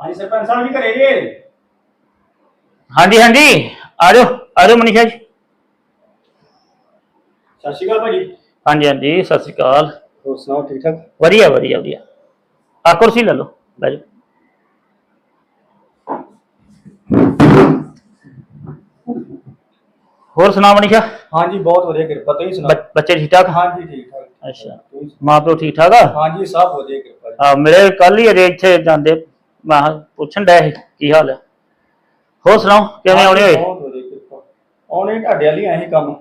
ਹਾਂਜੀ ਸਰਪੰਚ ਸਾਹਿਬ ਜੀ ਘਰੇ ਜੇ? ਹਾਂਜੀ ਹਾਂਜੀ। ਆ ਜਾਓ ਆ ਜਾਓ ਮਨੀਸ਼ਾ ਜੀ। ਸਤਿ ਸ਼੍ਰੀ ਅਕਾਲ ਭਾਜੀ। ਹਾਂਜੀ ਹਾਂਜੀ ਸਤਿ ਸ਼੍ਰੀ ਅਕਾਲ। ਹੋਰ ਸੁਣਾਓ ਠੀਕ ਠਾਕ? ਵਧੀਆ ਵਧੀਆ ਵਧੀਆ। ਆ ਕੁਰਸੀ ਲੈ ਲਓ ਬਹਿ ਜਾਓ। ਹੋਰ ਸੁਣਾ ਮਨੀਸ਼ਾ? ਹਾਂਜੀ ਬਹੁਤ ਵਧੀਆ ਕਿਰਪਾ ਤੁਸੀਂ ਸੁਣਾਓ? ਬੱਚ- ਬੱਚੇ ਠੀਕ ਠਾਕ? ਹਾਂਜੀ ਠੀਕ ਠਾਕ। ਅੱਛਾ। ਤੁਸੀਂ ਸੁਣਾਓ? ਮਾਂ ਪਿਓ ਠੀਕ ਠਾਕ ਆ? ਹਾਂਜੀ ਸਭ ਵਧੀਆ ਕਿਰਪਾ ਜੀ। ਆ ਮੇਰੇ ਕੱਲ ਹੀ ਅਜੇ ਇੱਥੇ ਜਾਂਦੇ ਮੈਂ ਕਿਹਾ ਪੁੱਛਣ ਡਿਆ ਸੀ ਕੀ ਹਾਲ ਹੈ ਹੋਰ ਸੁਣਾਓ ਕਿਵੇਂ ਆਉਣੇ ਹੋਏ? ਬਹੁਤ ਵਧੀਆ ਕਿਰਪਾ। ਆਉਣੇ ਤੁਹਾਡੇ ਵਾਲੀ ਸੀ ਕੰਮ।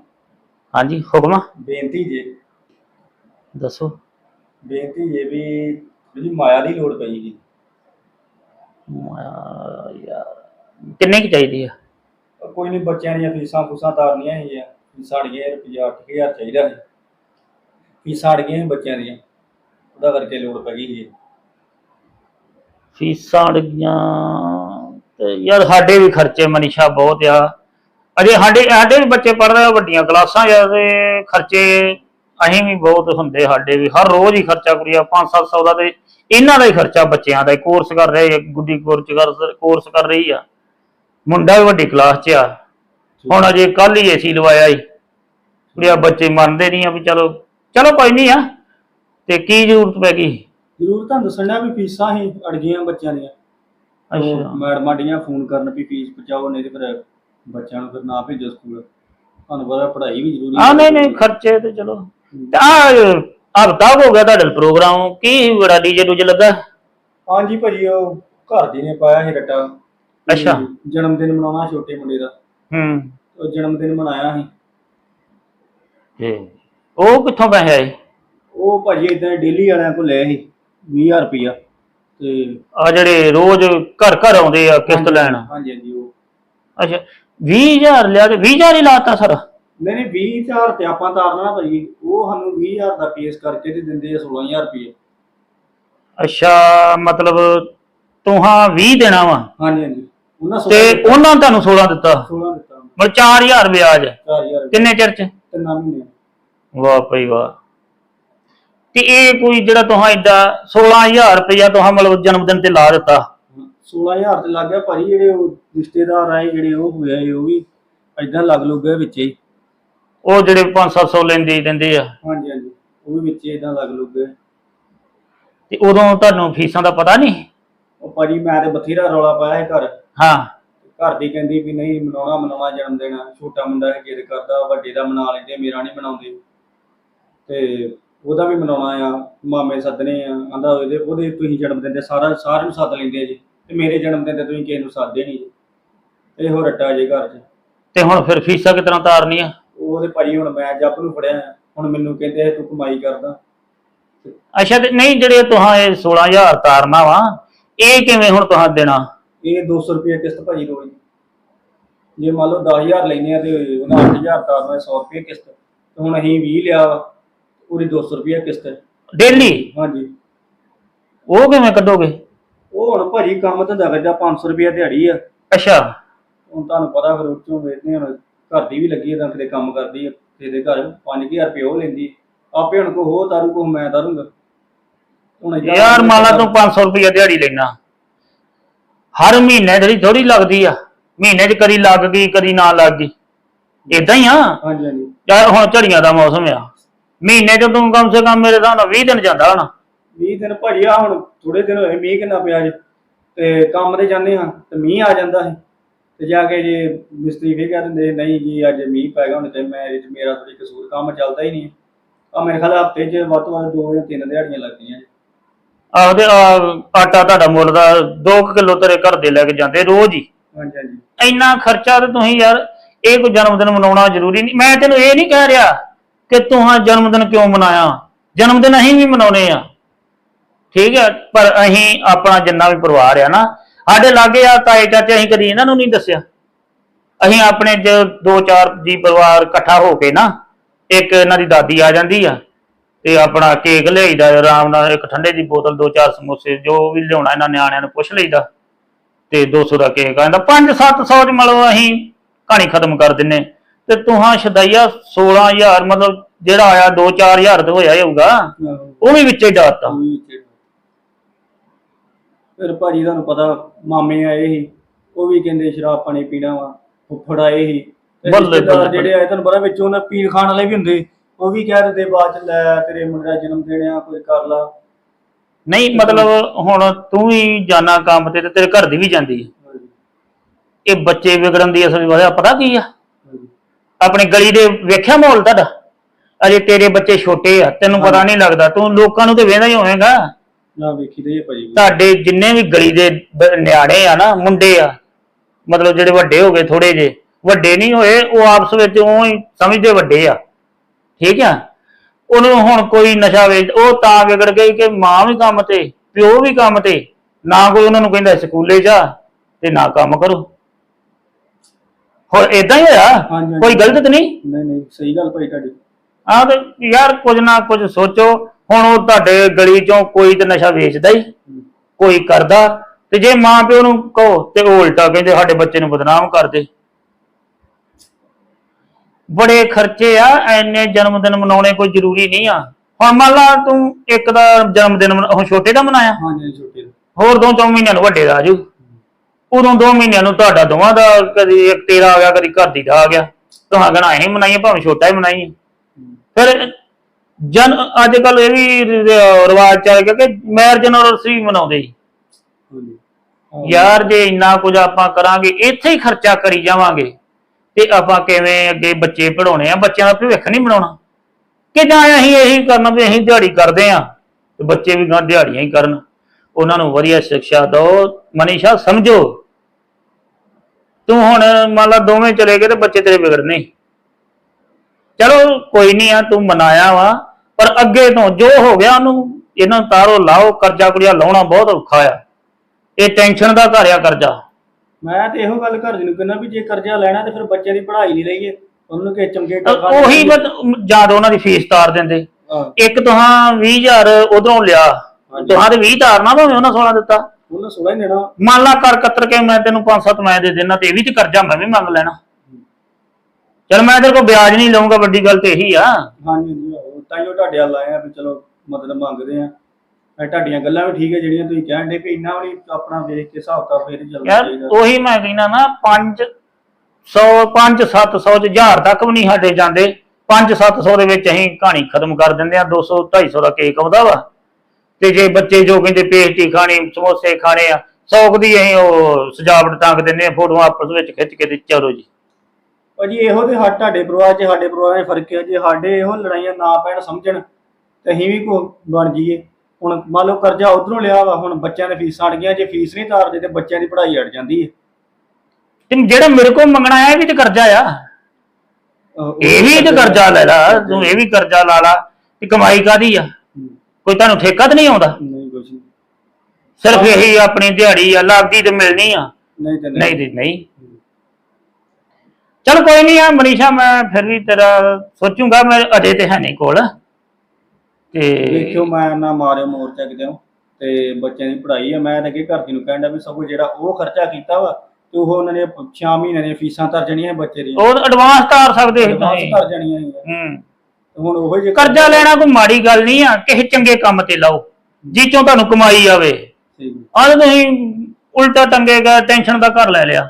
ਹਾਂਜੀ ਹੁਕਮਾ ਬੇਨਤੀ ਜੇ। ਦੱਸੋ। ਬੇਨਤੀ ਜੇ ਵੀ ਜਿਹੜੀ ਮਾਇਆ ਦੀ ਲੋੜ ਪਈ ਜੀ। ਮਾਇਆ ਯਾਰ ਕਿੰਨੇ ਕੀ ਚਾਹੀਦੀ ਆ? ਉਹ ਕੋਈ ਨਹੀਂ ਬੱਚਿਆਂ ਦੀਆਂ ਫੀਸਾਂ ਫੂਸਾਂ ਤਾਰਨੀਆਂ ਸੀ ਫੀਸਾਂ ਅੜੀਆਂ ਰੁਪਈਆ 8000 ਚਾਹੀਦਾ ਸੀ। ਫੀਸਾਂ ਅੜੀਆਂ ਸੀ ਬੱਚਿਆਂ ਦੀਆਂ। ਉਹਦਾ ਕਰਕੇ ਲੋੜ ਪੈ ਗਈ ਸੀ। ਫੀਸਾਂ ਅੜਗੀਆਂ ਤੇ ਯਾਰ ਸਾਡੇ ਵੀ ਖਰਚੇ ਮਨੀਸ਼ਾ ਬਹੁਤ ਆ। ਅਜੇ ਸਾਡੇ ਸਾਡੇ ਵੀ ਬੱਚੇ ਪੜ੍ਹਦੇ ਆ ਵੱਡੀਆਂ ਕਲਾਸਾਂ ਜਾਂ ਤੇ ਖਰਚੇ ਅਸੀਂ ਵੀ ਬਹੁਤ ਹੁੰਦੇ ਸਾਡੇ ਵੀ। ਹਰ ਰੋਜ਼ ਹੀ ਖਰਚਾ ਕਰੀਆ 5-700 ਦਾ ਤੇ ਇਹਨਾਂ ਦਾ ਹੀ ਖਰਚਾ ਬੱਚਿਆਂ ਦਾ ਕੋਰਸ ਕਰ ਰਹੇ ਆ ਗੁੱਡੀ ਕੋਰਸ ਕਰ ਕੋਰਸ ਕਰ ਰਹੀ ਆ। ਮੁੰਡਾ ਵੀ ਵੱਡੀ ਕਲਾਸ 'ਚ ਆ। ਹੁਣ ਅਜੇ ਕੱਲ ਹੀ ਏਸੀ ਲਵਾਇਆ ਈ ਕੁੜੀਆਂ ਬੱਚੇ ਮੰਨਦੇ ਨਹੀਂ ਆ ਵੀ ਚਲੋ ਚਲੋ ਕੋਈ ਨਹੀਂ ਆ। ਤੇ ਕੀ ਜ਼ਰੂਰਤ ਪੈ ਗਈ? ਜ਼ਰੂਰ ਤੁਹਾਨੂੰ ਦੱਸਣਾ ਵੀ ਫੀਸਾਂ ਹੀ ਅੜ ਗਈਆਂ ਬੱਚਿਆਂ ਦੀਆਂ। ਅੱਛਾ। ਮੈਡਮਾਂ ਡੀਆਂ ਫੋਨ ਕਰਨ ਵੀ ਫੀਸ ਪਹੁੰਚਾਓ ਨਹੀਂ ਤੇ ਫਿਰ ਬੱਚਿਆਂ ਨੂੰ ਫਿਰ ਨਾ ਭੇਜੋ ਸਕੂਲ। ਤੁਹਾਨੂੰ ਪਤਾ ਪੜ੍ਹਾਈ ਵੀ ਜ਼ਰੂਰੀ ਆ ਨਹੀਂ ਨਹੀਂ ਖਰਚੇ ਤੇ ਚਲੋ। ਆ ਹਫਤਾ ਹੋ ਗਿਆ ਤੁਹਾਡੇ ਪ੍ਰੋਗਰਾਮ ਕੀ ਬੜਾ ਡੀਜੇ ਡੂਜੇ ਲੱਗਾ? ਹਾਂਜੀ ਭਾਜੀ ਉਹ ਘਰ ਦੀ ਨੇ ਪਾਇਆ ਸੀ ਰੱਟਾ। ਅੱਛਾ। ਜਨਮ ਦਿਨ ਮਨਾਉਣਾ ਛੋਟੇ ਮੁੰਡੇ ਦਾ। ਹੂੰ। ਉਹ ਜਨਮ ਦਿਨ ਮਨਾਇਆ ਸੀ। ਤੇ ਉਹ ਕਿੱਥੋਂ ਪੈਸੇ ਆਏ? ਉਹ ਭਾਜੀ ਇਦਾਂ ਡੇਲੀ ਵਾਲਿਆਂ ਕੋਲ ਲਏ ਸੀ। 20000 ਰੁਪਇਆ ਤੇ ਆ ਜਿਹੜੇ ਰੋਜ਼ ਘਰ ਘਰ ਆਉਂਦੇ ਆ ਕਿਸ਼ਤ ਲੈਣ। ਹਾਂਜੀ ਹਾਂਜੀ ਉਹ। ਅੱਛਾ 20000 ਲਿਆ ਤੇ 20000 ਹੀ ਲਾਤਾ ਸਰ? ਨਹੀਂ ਨਹੀਂ 20000 ਤੇ ਆਪਾਂ ਤਾਰਨਾ ਨਾ ਭਾਜੀ ਉਹ ਸਾਨੂੰ 20000 ਦਾ ਪੇਸ ਕਰਕੇ ਤੇ ਦਿੰਦੇ ਆ 16000 ਰੁਪਏ ਅੱਛਾ ਮਤਲਬ ਤੁਹਾਂ 20 ਦੇਣਾ ਵਾ? ਹਾਂਜੀ ਹਾਂਜੀ। ਉਹਨਾਂ ਤੇ 16 ਦਿੱਤਾ, ਉਹਨਾਂ ਤੁਹਾਨੂੰ 16 ਦਿੱਤਾ? 16 ਦਿੱਤਾ। ਮਤਲਬ 4000 ਵਿਆਜ। 4000 ਕਿੰਨੇ ਚਿਰ ਚ? ਤਿੰਨਾਂ ਮਹੀਨੇ ਵਾਹ ਭਈ ਵਾਹ। ਤੇ ਇਹ ਕੋਈ ਜਿਹੜਾ ਤੁਹਾਂ ਏਡਾ 16000 ਰੁਪਇਆ ਤੁਹਾਂ ਮਤਲਬ ਜਨਮ ਦਿਨ ਤੇ ਲਾ ਦਿੱਤਾ। 16000 ਤੇ ਲੱਗ ਗਿਆ ਭਾਜੀ ਜਿਹੜੇ ਉਹ ਰਿਸ਼ਤੇਦਾਰ ਆਏ ਜਿਹੜੇ ਉਹ ਹੋਏ ਆ, ਉਹ ਵੀ ਏਦਾਂ ਲੱਗ ਲੁੱਗ ਗਏ ਵਿੱਚ ਹੀ। ਉਹ ਜਿਹੜੇ 5-700 ਲੈਂਦੇ ਦਿੰਦੇ ਆ। ਹਾਂਜੀ ਹਾਂਜੀ ਉਹ ਵੀ ਵਿੱਚ ਏਦਾਂ ਲੱਗ ਲੁੱਗ ਗਏ। ਤੇ ਉਦੋਂ ਤੁਹਾਨੂੰ ਫੀਸਾਂ ਦਾ ਪਤਾ ਨਹੀਂ? ਉਹ ਭਾਜੀ ਮੈਂ ਤੇ ਬਥੇਰਾ ਰੌਲਾ ਪਾਇਆ ਹੈ ਘਰ। ਹਾਂ। ਘਰ ਦੀ ਕਹਿੰਦੀ ਵੀ ਨਹੀਂ ਮਨਾਉਣਾ ਮਨਾਉਣਾ ਜਨਮ ਦਿਨ ਛੋਟਾ ਮੁੰਡਾ ਹੈ ਜਿੱਦ ਕਰਦਾ ਵੱਡੇ ਦਾ ਮਨਾ ਲੈਂਦੇ ਮੇਰਾ ਨਹੀਂ ਮਨਾਉਂਦੇ। ਤੇ ਉਹਦਾ ਵੀ ਮਨਾਉਣਾ ਆ ਮਾਮੇ ਸੱਦਣੇ ਆ ਆਂਦਾ ਉਹਦੇ ਉਹਦੇ ਤੁਸੀਂ ਜਨਮ ਦਿਨ ਤੇ ਸਾਰਾ ਸਾਰਿਆਂ ਨੂੰ ਸੱਦ ਲੈਂਦੇ ਆ ਜੀ ਤੇ ਮੇਰੇ ਜਨਮ ਦਿਨ ਤੇ ਤੁਸੀਂ ਕਿਸੇ ਨੂੰ ਸੱਦਦੇ ਨਹੀਂ ਜੀ। ਇਹੋ ਰੱਟਾ ਜੇ ਘਰ 'ਚ। ਤੇ ਹੁਣ ਫਿਰ ਫੀਸਾਂ ਕਿਤਨਾ ਤਾਰਨੀਆਂ? ਉਹਦੇ ਭਾਜੀ ਹੁਣ ਮੈਂ ਜੱਪ ਨੂੰ ਫੜਿਆ ਆ। ਹੁਣ ਮੈਨੂੰ ਕਹਿੰਦੇ ਆ ਤੂੰ ਕਮਾਈ ਕਰਦਾ। ਅੱਛਾ ਤੇ ਨਹੀਂ ਜਿਹੜੇ ਤੁਹਾਂ ਇਹ 16000 ਤਾਰਨਾ ਵਾ ਇਹ ਕਿਵੇਂ ਹੁਣ ਤੁਹਾਂ ਦੇਣਾ? ਇਹ 200 ਰੁਪਏ ਕਿਸ਼ਤ ਭਾਜੀ ਰੋਜ਼। ਦੀ ਜੇ ਮੰਨ ਲਓ 10000 ਲੈਨੇ ਆ ਤੇ ਉਹਨਾਂ 8000 ਤਾਰਨਾ 100 ਰੁਪਏ ਕਿਸ਼ਤ ਤੇ ਹੁਣ ਅਸੀਂ 20 ਲਿਆ ਵਾ। ਉਹਦੀ 200 ਰੁਪਏ ਕਿਸ਼ਤ ਹੈ। ਡੇਲੀ? ਹਾਂਜੀ। ਉਹ ਕਿਵੇਂ ਕੱਢੋਗੇ? ਉਹ ਹੁਣ ਭਾਜੀ ਕੰਮ ਤਾਂ ਦਗਦਾ 500 ਰੁਪਏ ਦਿਹਾੜੀ ਆ। ਅੱਛਾ। ਹੁਣ ਤੁਹਾਨੂੰ ਪਤਾ ਫਿਰ ਉੱਚੋਂ ਵੇਚਦੇ ਹੁਣ ਘਰ ਦੀ ਵੀ ਲੱਗੀ ਆ ਤਾਂ ਕਿਤੇ ਕੰਮ ਕਰਦੀ ਆ ਕਿਤੇ ਘਰ 5000 ਰੁਪਏ ਉਹ ਲੈਂਦੀ ਆਪੇ ਹੁਣ ਕੋ ਹੋ ਤਾਰੂ ਕੋ ਮੈਂ ਤਾਰੂੰਗਾ ਹੁਣ ਏਦਾਂ ਯਾਰ ਮੰਨ ਲਾ ਤੂੰ 500 ਰੁਪਇਆ ਦਿਹਾੜੀ ਲੈਣਾ। ਹਰ ਮਹੀਨੇ ਜਿਹੜੀ ਥੋੜੀ ਲੱਗਦੀ ਆ ਮਹੀਨੇ 'ਚ ਕਦੀ ਲੱਗ ਗਈ ਕਦੀ ਨਾ ਲੱਗ ਗਈ। ਇਦਾਂ ਹੀ ਆ? ਹਾਂਜੀ ਹਾਂਜੀ। ਯਾਰ ਹੁਣ ਝੜੀਆਂ ਦਾ ਮੌਸਮ ਆ। ਮਹੀਨੇ 'ਚ ਤੂੰ ਕਮ ਸੇ ਕਮ ਮੇਰੇ ਹਿਸਾਬ ਨਾਲ 20 ਦਿਨ ਜਾਂਦਾ ਹੋਣਾ। 20 ਦਿਨ ਭਾਜੀ ਆ ਹੁਣ ਥੋੜੇ ਦਿਨ ਹੋਏ ਮੀਂਹ ਕਿੰਨਾ ਪਿਆ ਜੀ। ਤੇ ਕੰਮ ਤੇ ਜਾਂਦੇ ਹਾਂ ਤੇ ਮੀਂਹ ਆ ਜਾਂਦਾ ਸੀ। ਤੇ ਜਾ ਕੇ ਜੇ ਮਿਸਤਰੀ ਵੀ ਕਹਿ ਦਿੰਦੇ ਨਹੀਂ ਜੀ ਅੱਜ ਮੀਂਹ ਪੈ ਗਿਆ ਹੁਣ ਤੇ ਮੈਂ ਇਹ 'ਚ ਮੇਰਾ ਥੋੜੀ ਕਸੂਰ ਕੰਮ ਚੱਲਦਾ ਹੀ ਨਹੀਂ ਆ ਮੇਰੇ ਖਿਆਲ ਹਫ਼ਤੇ 'ਚ ਵੱਧ ਤੋਂ ਵੱਧ ਦੋ ਜਾਂ ਤਿੰਨ ਦਿਹਾੜੀਆਂ ਲੱਗਦੀਆਂ ਜੀ। ਆਹ ਤੇ ਆਹ ਆਟਾ ਤੁਹਾਡਾ ਮੁੱਲ ਦਾ 2 ਕਿਲੋ ਤੇਰੇ ਘਰ ਦੇ ਲੈ ਕੇ ਜਾਂਦੇ ਰੋਜ਼ ਹੀ। ਹਾਂਜੀ ਹਾਂਜੀ। ਇੰਨਾ ਖਰਚਾ ਤੇ ਤੁਸੀਂ ਯਾਰ ਇਹ ਕੋਈ ਜਨਮ ਦਿਨ ਮਨਾਉਣਾ ਜ਼ਰੂਰੀ ਨਹੀਂ। ਮੈਂ ਤੈਨੂੰ ਇਹ ਨਹੀਂ ਕਹਿ ਰਿਹਾ ਕਿ ਤੂੰ ਜਨਮ ਦਿਨ ਕਿਉਂ ਮਨਾਇਆ? ਜਨਮ ਦਿਨ ਅਸੀਂ ਵੀ ਮਨਾਉਨੇ ਆ ਠੀਕ ਹੈ, ਪਰ ਅਸੀਂ ਆਪਣਾ ਜਿੰਨਾ ਵੀ ਪਰਿਵਾਰ ਆ ਨਾ, ਸਾਡੇ ਲਾਗੇ ਆ ਤਾਏ ਚਾਚੇ ਅਸੀਂ ਕਦੀ ਇਹਨਾਂ ਨੂੰ ਨਹੀਂ ਦੱਸਿਆ। ਅਸੀਂ ਆਪਣੇ ਜ ਦੋ ਚਾਰ ਜੀ ਪਰਿਵਾਰ ਇਕੱਠਾ ਹੋ ਕੇ ਨਾ, ਇੱਕ ਇਹਨਾਂ ਦੀ ਦਾਦੀ ਆ ਜਾਂਦੀ ਆ, ਤੇ ਆਪਣਾ ਕੇਕ ਲਿਆਈਦਾ, ਆਰਾਮ ਨਾਲ ਇੱਕ ਠੰਡੇ ਦੀ ਬੋਤਲ, ਦੋ ਚਾਰ ਸਮੋਸੇ, ਜੋ ਵੀ ਲਿਆਉਣਾ ਇਹਨਾਂ ਨਿਆਣਿਆਂ ਨੂੰ ਪੁੱਛ ਲਈਦਾ। ਤੇ 200 ਦਾ ਕੇਕ ਆਂਦਾ 5-700 ਚ ਮਤਲਬ ਅਸੀਂ ਕਹਾਣੀ ਖਤਮ ਕਰ ਦਿੰਨੇ ਤੇ ਤੁਹਾਂ ਸ਼ਦਾਈਆ 16000 ਮਤਲਬ ਜਿਹੜਾ ਆਇਆ 2-4000 ਤੇ ਹੋਇਆ ਹੀ ਹੋਊਗਾ ਉਹ ਵੀ ਵਿੱਚੇ ਡਾਤਾ। ਫਿਰ ਭਾਜੀ ਤੁਹਾਨੂੰ ਪਤਾ ਮਾਮੇ ਆਏ ਸੀ ਉਹ ਵੀ ਕਹਿੰਦੇ ਸ਼ਰਾਬ ਪਾਣੀ ਪੀਣਾ ਵਾ ਫੁੱਫੜ ਆਏ ਸੀ। ਰਿਸ਼ਤੇਦਾਰ ਬੱਲੇ, ਜਿਹੜੇ ਆਏ ਤੁਹਾਨੂੰ ਪਤਾ ਵਿੱਚ ਉਹਨਾਂ ਪੀਣ ਖਾਣ ਵਾਲੇ ਵੀ ਹੁੰਦੇ। ਉਹ ਵੀ ਕਹਿ ਦਿੰਦੇ ਬਾਅਦ ਚ ਲੈ ਤੇਰੇ ਮੁੰਡੇ ਦਾ ਜਨਮ ਦਿਨ ਆ ਕੁਝ ਕਰ ਲਾ। ਨਹੀਂ ਮਤਲਬ ਹੁਣ ਤੂੰ ਵੀ ਜਾਣਾ ਕੰਮ ਤੇ ਤੇਰੇ ਘਰ ਦੀ ਵੀ ਜਾਂਦੀ। ਹੈ ਇਹ ਬੱਚੇ ਵਿਗੜਨ ਦੀ ਅਸਲ ਵਜ੍ਹਾ ਪਤਾ ਕੀ ਆ। ਆਪਣੀ ਗਲੀ ਦੇ ਵੇਖਿਆ ਮਾਹੌਲ ਤੁਹਾਡਾ? ਅਜੇ ਤੇਰੇ ਬੱਚੇ ਛੋਟੇ ਆ ਤੈਨੂੰ ਪਤਾ ਨਹੀਂ ਲੱਗਦਾ। ਤੂੰ ਲੋਕਾਂ ਨੂੰ ਤੇ ਵੇਂਦਾ ਹੀ ਹੋਵੇਂਗਾ। ਨਾ ਵੇਖੀ ਤੇ ਭਾਜੀ। ਤੁਹਾਡੇ ਜਿੰਨੇ ਵੀ ਗਲੀ ਦੇ ਬ- ਨਿਆਣੇ ਆ ਨਾ ਮੁੰਡੇ ਆ ਮਤਲਬ ਜਿਹੜੇ ਵੱਡੇ ਹੋ ਗਏ ਥੋੜੇ ਜੇ ਵੱਡੇ ਨਹੀਂ ਹੋਏ ਉਹ ਆਪਸ ਵਿੱਚ ਉਹ ਹੀ ਸਮਝਦੇ ਵੱਡੇ ਆ। ਠੀਕ ਆ? ਉਹਨੂੰ ਹੁਣ ਕੋਈ ਨਸ਼ਾ ਵੇਚ ਉਹ ਤਾਂ ਵਿਗੜ ਗਈ ਕਿ ਮਾਂ ਵੀ ਕੰਮ ਤੇ ਪਿਓ ਵੀ ਕੰਮ ਤੇ ਨਾ ਕੋਈ ਉਹਨਾਂ ਨੂੰ ਕਹਿੰਦਾ ਸਕੂਲੇ ਜਾ ਤੇ ਨਾ ਕੰਮ ਕਰੋ। ਹੋਰ ਇਦਾਂ ਹੀ ਹੋਇਆ? ਹਾਂਜੀ। ਕੋਈ ਗਲਤ ਤਾਂ ਨਹੀਂ? ਨਹੀਂ ਨਹੀਂ ਸਹੀ ਗੱਲ ਭਾਈ ਤੁਹਾਡੀ। ਆ ਤੇ ਯਾਰ ਕੁਝ ਨਾ ਕੁਝ ਸੋਚੋ ਹੁਣ ਉਹ ਤੁਹਾਡੇ ਗਲੀ ਚੋਂ ਕੋਈ ਤੇ ਨਸ਼ਾ ਵੇਚਦਾ ਹੀ ਕੋਈ ਕਰਦਾ ਤੇ ਜੇ ਮਾਂ ਪਿਓ ਨੂੰ ਕਹੋ ਤੇ ਉਹ ਉਲਟਾ ਕਹਿੰਦੇ ਸਾਡੇ ਬੱਚੇ ਨੂੰ ਬਦਨਾਮ ਕਰਦੇ। ਬੜੇ ਖਰਚੇ ਆ ਐਨੇ ਜਨਮ ਦਿਨ ਮਨਾਉਣੇ ਕੋਈ ਜ਼ਰੂਰੀ ਨਹੀਂ ਆ। ਹੁਣ ਮੰਨ ਲਾ ਤੂੰ ਇੱਕ ਦਾ ਜਨਮ ਦਿਨ ਮਨਾ- ਹੁਣ ਛੋਟੇ ਦਾ ਮਨਾਇਆ? ਹਾਂਜੀ ਛੋਟੇ ਦਾ। ਹੋਰ ਦੋ ਚੌ ਮਹੀਨਿਆਂ ਨੂੰ ਵੱਡੇ ਦਾ ਆਜੂ ਉਦੋਂ ਦੋ ਮਹੀਨਿਆਂ ਨੂੰ ਤੁਹਾਡਾ ਦੋਵਾਂ ਦਾ ਕਦੀ ਇੱਕ ਤੇਰਾ ਆ ਗਿਆ ਕਦੀ ਘਰ ਦੀ ਦਾ ਆ ਗਿਆ। ਤੁਹਾਂ ਗਣਾ ਅਸੀਂ ਮਨਾਈਏ ਭਾਵੇਂ ਛੋਟਾ ਹੀ ਮਨਾਈਏ ਫਿਰ ਜਨ ਅੱਜ ਕੱਲ ਇਹ ਵੀ ਰਿਵਾਜ ਚੱਲ ਗਿਆ ਕਿ ਮੈਰਿਜ ਐਨਵਰਸਰੀ ਮਨਾਉਂਦੇ ਜੀ। ਯਾਰ ਜੇ ਇੰਨਾ ਕੁਝ ਆਪਾਂ ਕਰਾਂਗੇ ਇੱਥੇ ਹੀ ਖਰਚਾ ਕਰੀ ਜਾਵਾਂਗੇ। ਤੇ ਆਪਾਂ ਕਿਵੇਂ ਅੱਗੇ ਬੱਚੇ ਪੜਾਉਣੇ ਆ ਬੱਚਿਆਂ ਦਾ ਭਵਿੱਖ ਨਹੀਂ ਬਣਾਉਣਾ। ਕਿ ਜਾਂ ਅਸੀਂ ਇਹੀ ਕਰਨਾ ਵੀ ਅਸੀਂ ਦਿਹਾੜੀ ਕਰਦੇ ਆ ਤੇ ਬੱਚੇ ਵੀ ਗਾਂ ਦਿਹਾੜੀਆਂ ਹੀ ਕਰਨ। ਉਹਨਾਂ ਨੂੰ ਵਧੀਆ ਸਿੱਖਿਆ ਦਿਓ ਮਨੀਸ਼ਾ ਸਮਝੋ। ਤੂੰ ਹੁਣ ਮੰਨ ਲਾ ਦੋਵੇਂ ਚਲੇ ਗਏ ਤੇ ਬੱਚੇ ਤੇਰੇ ਵਿਗੜਨੇ ਚਲੋ ਕੋਈ ਨਹੀਂ ਆ ਤੂੰ ਮਨਾਇਆ ਵਾ ਪਰ ਅੱਗੇ ਤੋਂ ਜੋ ਹੋ ਗਿਆ ਉਹਨੂੰ ਇਹਨਾਂ ਤਾਰੋ ਲਾਓ ਕਰਜ਼ਾ ਕੁੜੀਆ ਲਾਉਣਾ ਬਹੁਤ ਔਖਾ ਆ। ਇਹ ਟੈਨਸ਼ਨ ਦਾ ਘਰ ਆ ਕਰਜ਼ਾ। ਮੈਂ ਤੇ ਇਹੋ ਗੱਲ ਘਰ ਨੂੰ ਕਹਿੰਦਾ ਵੀ ਜੇ ਕਰਜ਼ਾ ਲੈਣਾ ਤੇ ਫਿਰ ਬੱਚੇ ਦੀ ਪੜ੍ਹਾਈ ਨਹੀਂ ਲਈਏ ਉਹਨੂੰ ਕਿ ਚੰਗੇ ਤਾਂ ਉਹੀ ਬਸ ਜਦ ਉਹਨਾਂ ਦੀ ਫੀਸ ਤਾਰ ਦਿੰਦੇ। ਇੱਕ ਤੁਹਾਂ 20000 ਉਧਰੋਂ ਲਿਆ। ਤੁਹਾਂ ਦੇ 20 ਤਾਰਨਾ ਭਾਵੇਂ ਉਹਨਾਂ 16 ਦਿੱਤਾ। ਉਹਨੂੰ ਹੀ ਮੰਨ ਲਾ ਕਰ ਕਤਰ ਕੇ ਮੈਂ ਤੈਨੂੰ 5-7 ਮੈਂ ਦੇ ਦੇਣਾ ਤੇ ਇਹ ਵੀ ਤੇ ਕਰਜ਼ਾ ਮੈਂ ਵੀ ਮੰਗ ਲੈਣਾ। ਚਲ ਮੈਂ ਤੇਰੇ ਕੋਲ ਵਿਆਜ ਨਹੀਂ ਲਵਾਂਗਾ ਵੱਡੀ ਗੱਲ ਤੇ ਇਹੀ ਆ। ਹਾਂਜੀ ਹਾਂਜੀ ਆਹੋ, ਤਾਂ ਹੀ ਉਹ ਤੁਹਾਡੇ ਵੱਲ ਆਏ ਆ ਵੀ ਚਲੋ ਮਦਦ ਮੰਗਦੇ ਆ। ਇਹ ਤੁਹਾਡੀਆਂ ਗੱਲਾਂ ਵੀ ਠੀਕ ਹੈ ਜਿਹੜੀਆਂ ਤੁਸੀਂ ਕਹਿਣ ਦੇ ਕਿ ਇੰਨਾ ਵੀ ਆਪਣਾ ਵੇਖ ਕੇ ਹਿਸਾਬ ਤਾਂ ਫੇਰ ਹੀ ਚੱਲਣਾ ਯਾਰ ਚਾਹੀਦਾ। ਉਹੀ ਮੈਂ ਕਹਿੰਦਾ ਨਾ 5 100 5 700 ਚ ਹਜ਼ਾਰ ਤੱਕ ਵੀ ਨਹੀਂ ਸਾਡੇ ਜਾਂਦੇ। 5 700 ਦੇ ਵਿੱਚ ਅਸੀਂ ਕਹਾਣੀ ਖਤਮ ਕਰ ਦਿੰਦੇ ਆ 200 250 ਦਾ ਕੇਕ ਆਉਂਦਾ ਵਾ। ਤੇ ਜੇ ਬੱਚੇ ਜੋ ਕਹਿੰਦੇ ਪੇਸਟੀ ਖਾਣੀ ਸਮੋਸੇ ਖਾਣੇ ਆ ਸੌਕ ਦੀ ਅਸੀਂ ਉਹ ਸਜਾਵਟ ਟੰਗ ਦਿੰਦੇ ਆ ਫੋਟੋਆਂ ਆਪਸ ਵਿੱਚ ਖਿੱਚ ਕੇ ਤੇ ਚਲੋ ਜੀ। ਭਾਜੀ ਇਹੋ ਤੇ ਹੱਟ ਤੁਹਾਡੇ ਪਰਿਵਾਰ 'ਚ ਸਾਡੇ ਪਰਿਵਾਰਾਂ 'ਚ ਫ਼ਰਕ ਹੈ ਜੇ ਸਾਡੇ ਇਹੋ ਲੜਾਈਆਂ ਨਾ ਪੈਣ ਸਮਝਣ ਤੇ ਅਸੀਂ ਵੀ ਕੋ ਬਣ ਜਾਈਏ। ਹੁਣ ਮੰਨ ਲਓ ਕਰਜ਼ਾ ਉਧਰੋਂ ਲਿਆ ਵਾ ਹੁਣ ਬੱਚਿਆਂ ਦੇ ਫੀਸਾਂ ਅੜ ਗਈਆਂ ਜੇ ਫੀਸ ਨਹੀਂ ਤਾਰਦੇ ਤੇ ਬੱਚਿਆਂ ਦੀ ਪੜ੍ਹਾਈ ਅੜ ਜਾਂਦੀ ਹੈ। ਤੇ ਜਿਹੜਾ ਮੇਰੇ ਕੋਲ ਮੰਗਣਾ ਆ ਇਹ ਵੀ ਤੇ ਕਰਜ਼ਾ ਆ। ਅਹ ਇਹ ਵੀ ਤੇ ਕਰਜ਼ਾ ਲੈ ਲਾ ਤੂੰ ਇਹ ਵੀ ਕਰਜ਼ਾ ਲਾ ਲਾ ਤੇ ਕਮਾਈ ਕਾਦੀ ਆ? ਕੋਈ ਤੁਹਾਨੂੰ ਠੇਕਾ ਤਾਂ ਨਹੀਂ ਆਉਂਦਾ? ਨਹੀਂ ਕੁਛ ਨਹੀਂ। ਸਿਰਫ ਇਹੀ ਆਪਣੀ ਦਿਹਾੜੀ ਆ ਲੱਗਦੀ ਤੇ ਮਿਲਣੀ ਆ? ਨਹੀਂ ਤੇ ਨਹੀਂ ਨਹੀਂ। ਚਲ ਕੋਈ ਨਹੀਂ ਆ ਮਨੀਸ਼ਾ ਮੈਂ ਫਿਰ ਵੀ ਤੇਰਾ ਸੋਚੂਗਾ ਮੈਂ ਅਜੇ ਤੇ ਹੈ ਨਹੀਂ ਕੋਲ। ਤੇ ਦੇਖਿਓ ਮੈਂ ਨਾ ਮਾਰਿਓ ਮੋਰਚਾ ਕਿਤੇ ਤੇ ਬੱਚਿਆਂ ਦੀ ਪੜ੍ਹਾਈ ਆ ਮੈਂ ਤਾਂ ਅੱਗੇ ਘਰ ਦੀ ਨੂੰ ਕਹਿੰਦਾ ਵੀ ਸਭ ਜਿਹੜਾ ਉਹ ਖਰਚਾ ਕੀਤਾ ਵਾ ਤੇ ਉਹ ਉਹਨਾਂ ਨੇ 6 ਮਹੀਨੇ ਦੀਆਂ ਫੀਸਾਂ ਤਰ ਜਣੀਆਂ ਬੱਚੇ ਦੀਆਂ। ਉਹ ਐਡਵਾਂਸ ਤਾਰ ਸਕਦੇ ਸੀ ਤੁਸੀਂ। ਤਰ ਜਣੀਆਂ ਸੀ। ਹੂੰ। ਹੁਣ ਉਹੋ ਜੇ ਕਰਜ਼ਾ ਲੈਣਾ ਕੋਈ ਮਾੜੀ ਗੱਲ ਨਹੀਂ ਆ ਕਿਸੇ ਚੰਗੇ ਕੰਮ ਤੇ ਲਾਓ ਜਿੱਚੋਂ ਤੁਹਾਨੂੰ ਕਮਾਈ ਆਵੇ। ਆਹ ਤਾਂ ਤੁਸੀਂ ਉਲਟਾ ਟੰਗੇਗਾ ਟੈਨਸ਼ਨ ਦਾ ਘਰ ਲੈ ਲਿਆ।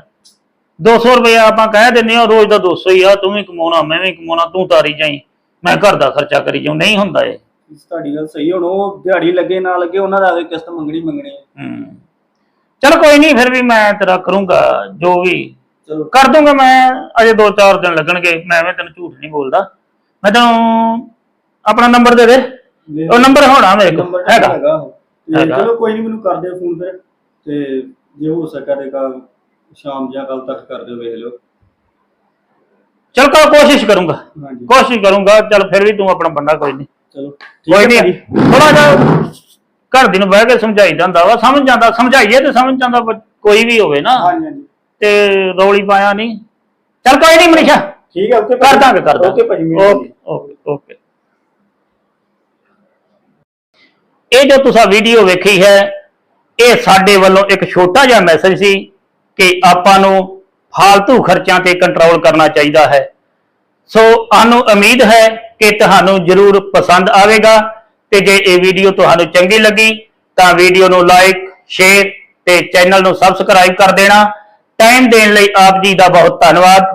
200 ਰੁਪਏ ਆਪਾਂ ਕਹਿ ਦਿੰਦੇ ਆ ਰੋਜ਼ ਦਾ 200 ਹੀ ਆ ਤੂੰ ਵੀ ਕਮਾਉਣਾ ਮੈਂ ਵੀ ਕਮਾਉਣਾ ਤੂੰ ਤਾਰੀ ਜਾਈ। ਮੈਂ ਘਰ ਦਾ ਖਰਚਾ ਕਰੀ ਜਾਉ ਨਹੀਂ ਹੁੰਦਾ ਇਹ। ਤੁਹਾਡੀ ਗੱਲ ਸਹੀ ਹੁਣ ਉਹ ਦਿਹਾੜੀ ਲੱਗੇ ਨਾ ਲੱਗੇ ਉਹਨਾਂ ਦਾ ਕੇ ਕਿਸ਼ਤ ਮੰਗਣੀ ਮੰਗਣੀ ਹੈ ਹੂੰ। ਚਲ ਕੋਈ ਨਹੀਂ ਫਿਰ ਵੀ ਮੈਂ ਤੇਰਾ ਕਰੂੰਗਾ ਜੋ ਵੀ। ਚਲੋ। ਕਰ ਦੂੰਗਾ ਮੈਂ ਅਜੇ 2-4 ਦਿਨ ਲੱਗਣਗੇ ਮੈਂ ਐਵੇਂ ਤੈਨੂੰ ਝੂਠ ਨਹੀਂ ਬੋਲਦਾ। ਮੈਂ ਤੈਨੂੰ ਆਪਣਾ ਨੰਬਰ ਦੇ ਦੇ। ਉਹ ਨੰਬਰ ਹੋਣਾ ਮੇਰੇ ਨੰਬਰ ਕੋਲ ਹੈਗਾ। ਹੈਗਾ। ਉਹ। ਤੇ ਹੈਗਾ। ਚਲੋ ਕੋਈ ਨਹੀਂ ਮੈਨੂੰ ਕਰ ਦਿਓ ਫੋਨ ਫਿਰ। ਤੇ ਜੇ ਹੋ ਸਕਾ ਤੇ ਕੱਲ ਸ਼ਾਮ ਜਾਂ ਕੱਲ ਤੱਕ ਕਰ ਦਿਓ ਵੇਖ ਲਿਓ। ਚਲ ਕੋ ਕੋਸ਼ਿਸ਼ ਕਰੂੰਗਾ। ਹਾਂਜੀ। ਕੋਸ਼ਿਸ਼ ਕਰੂੰਗਾ ਚਲ ਫਿਰ ਵੀ ਤੂੰ ਆਪਣਾ ਬੰਦਾ ਕੋਈ ਨਹੀਂ ਚਲੋ ਠੀਕ ਕੋਈ ਹੈ ਨਹੀਂ। ਥੋੜਾ ਜਿਹਾ ਘਰ ਦੀ ਨੂੰ ਬਹਿ ਕੇ ਸਮਝਾਈ ਜਾਂਦਾ ਵਾ। ਸਮਝ ਜਾਂਦਾ ਸਮਝਾਈਏ ਤੇ ਸਮਝ ਜਾਂਦਾ ਬ- ਕੋਈ ਵੀ ਹੋਵੇ ਨਾ। ਹਾਂਜੀ ਹਾਂਜੀ। ਤੇ ਰੌਲੀ ਪਾਇਆ ਨਹੀਂ ਚਲ ਕੋਈ ਨਹੀਂ ਮਨੀਸ਼ਾ। ਠੀਕ ਹੈ ਓਕੇ ਕਰ ਦਾਂਗੇ ਕਰ ਦਾਂਗੇ। ਓਕੇ ਭਾਜੀ। Okay okay okay. ਇਹ ਜੋ ਤੁਸੀਂ ਵੀਡੀਓ ਵੇਖੀ ਹੈ ਇਹ ਸਾਡੇ ਵੱਲੋਂ ਇੱਕ ਛੋਟਾ ਜਿਹਾ ਮੈਸੇਜ ਸੀ ਕਿ ਆਪਾਂ ਨੂੰ ਫालतू ਖਰਚਿਆਂ ਤੇ ਕੰਟਰੋਲ ਕਰਨਾ ਚਾਹੀਦਾ ਹੈ। ਸੋ ਸਾਨੂੰ ਉਮੀਦ ਹੈ ਕਿ ਤੁਹਾਨੂੰ ਜਰੂਰ ਪਸੰਦ ਆਵੇਗਾ ਤੇ ਜੇ ਇਹ ਵੀਡੀਓ ਤੁਹਾਨੂੰ ਚੰਗੀ ਲੱਗੀ ਤਾਂ ਵੀਡੀਓ ਨੂੰ ਲਾਈਕ ਸ਼ੇਅਰ ਤੇ ਚੈਨਲ ਨੂੰ ਸਬਸਕ੍ਰਾਈਬ ਕਰ ਦੇਣਾ। ਟਾਈਮ ਦੇਣ ਲਈ ਆਪ ਜੀ ਦਾ ਬਹੁਤ ਧੰਨਵਾਦ।